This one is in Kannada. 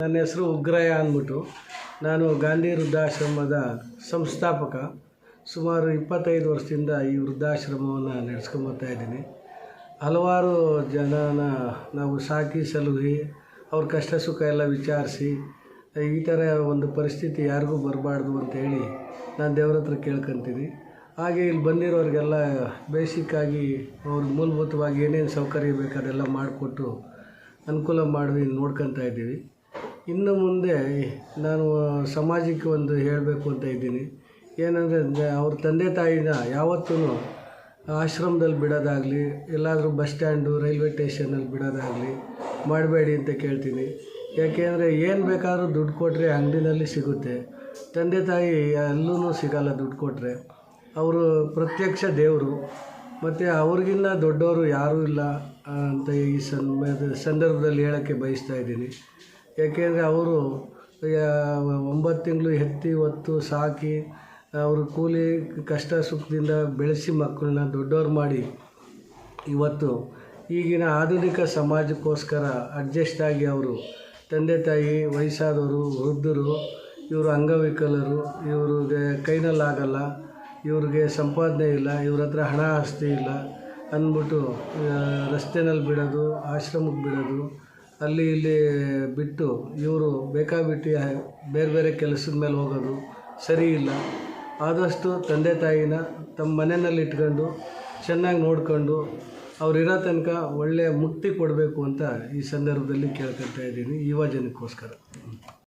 ನನ್ನ ಹೆಸರು ಉಗ್ರಯ್ಯ ಅಂದ್ಬಿಟ್ಟು ನಾನು ಗಾಂಧಿ ವೃದ್ಧಾಶ್ರಮದ ಸಂಸ್ಥಾಪಕ. ಸುಮಾರು ಇಪ್ಪತ್ತೈದು ವರ್ಷದಿಂದ ಈ ವೃದ್ಧಾಶ್ರಮವನ್ನು ನಡೆಸ್ಕೊಂಬರ್ತಾ ಇದ್ದೀನಿ. ಹಲವಾರು ಜನನ ನಾವು ಸಾಕಿ ಸಲುಹಿ, ಅವ್ರ ಕಷ್ಟ ಸುಖ ಎಲ್ಲ ವಿಚಾರಿಸಿ, ಈ ಥರ ಒಂದು ಪರಿಸ್ಥಿತಿ ಯಾರಿಗೂ ಬರಬಾರ್ದು ಅಂತೇಳಿ ನಾನು ದೇವ್ರ ಹತ್ರ ಕೇಳ್ಕೊತೀನಿ ಹಾಗೆ ಇಲ್ಲಿ ಬಂದಿರೋರಿಗೆಲ್ಲ ಬೇಸಿಕ್ಕಾಗಿ ಅವ್ರಿಗೆ ಮೂಲಭೂತವಾಗಿ ಏನೇನು ಸೌಕರ್ಯ ಬೇಕು ಅದೆಲ್ಲ ಮಾಡಿಕೊಟ್ಟು ಅನುಕೂಲ ಮಾಡಿ ನೋಡ್ಕೊತಾ ಇದ್ದೀವಿ. ಇನ್ನು ಮುಂದೆ ನಾನು ಸಮಾಜಕ್ಕೆ ಒಂದು ಹೇಳಬೇಕು ಅಂತ ಇದ್ದೀನಿ. ಏನಂದರೆ ಅವ್ರ ತಂದೆ ತಾಯಿನ ಯಾವತ್ತೂ ಆಶ್ರಮದಲ್ಲಿ ಬಿಡೋದಾಗಲಿ, ಎಲ್ಲಾದರೂ ಬಸ್ ಸ್ಟ್ಯಾಂಡು, ರೈಲ್ವೆ ಸ್ಟೇಷನಲ್ಲಿ ಬಿಡೋದಾಗಲಿ ಮಾಡಬೇಡಿ ಅಂತ ಕೇಳ್ತೀನಿ. ಯಾಕೆಂದರೆ ಏನು ಬೇಕಾದರೂ ದುಡ್ಡು ಕೊಟ್ಟರೆ ಅಂಗಡಿನಲ್ಲಿ ಸಿಗುತ್ತೆ. ತಂದೆ ತಾಯಿ ಎಲ್ಲೂ ಸಿಗಲ್ಲ ದುಡ್ಡು ಕೊಟ್ಟರೆ ಅವರು ಪ್ರತ್ಯಕ್ಷ ದೇವರು. ಮತ್ತು ಅವ್ರಿಗಿನ್ನ ದೊಡ್ಡವರು ಯಾರೂ ಇಲ್ಲ ಅಂತ ಈ ಸಂದ ಸಂದರ್ಭದಲ್ಲಿ ಹೇಳೋಕ್ಕೆ ಬಯಸ್ತಾ ಇದ್ದೀನಿ. ಯಾಕೆಂದರೆ ಅವರು ಒಂಬತ್ತು ತಿಂಗಳು ಹೆತ್ತಿ ಹೊತ್ತು ಸಾಕಿ, ಅವರು ಕೂಲಿ ಕಷ್ಟ ಸುಖದಿಂದ ಬೆಳೆಸಿ ಮಕ್ಕಳನ್ನ ದೊಡ್ಡವ್ರು ಮಾಡಿ ಇವತ್ತು ಈಗಿನ ಆಧುನಿಕ ಸಮಾಜಕ್ಕೋಸ್ಕರ ಅಡ್ಜಸ್ಟ್ ಆಗಿ ಅವರು ತಂದೆ ತಾಯಿ, ವಯಸ್ಸಾದವರು, ವೃದ್ಧರು, ಇವರು ಅಂಗವಿಕಲರು, ಇವ್ರಿಗೆ ಕೈನಲ್ಲಾಗಲ್ಲ ಇವ್ರಿಗೆ ಸಂಪಾದನೆ ಇಲ್ಲ, ಇವ್ರ ಹತ್ರ ಹಣ ಆಸ್ತಿ ಇಲ್ಲ ಅಂದ್ಬಿಟ್ಟು ರಸ್ತೆನಲ್ಲಿ ಬಿಡೋದು, ಆಶ್ರಮಕ್ಕೆ ಬಿಡೋದು ಅಲ್ಲಿ ಇಲ್ಲಿ ಬಿಟ್ಟು ಇವರು ಬೇಕಾಬಿಟ್ಟಿ ಬೇರೆ ಬೇರೆ ಕೆಲಸದ ಮೇಲೆ ಹೋಗೋದು ಸರಿ ಇಲ್ಲ. ಆದಷ್ಟು ತಂದೆ ತಾಯಿನ ತಮ್ಮ ಮನೆಯಲ್ಲಿ ಇಟ್ಕೊಂಡು ಚೆನ್ನಾಗಿ ನೋಡ್ಕೊಂಡು ಅವರಿರೋ ತನಕ ಒಳ್ಳೆಯ ಮುಕ್ತಿ ಕೊಡಬೇಕು ಅಂತ ಈ ಸಂದರ್ಭದಲ್ಲಿ ಕೇಳ್ಕೊಳ್ತಾ ಇದ್ದೀನಿ. ಯುವ ಜನಕ್ಕೋಸ್ಕರ.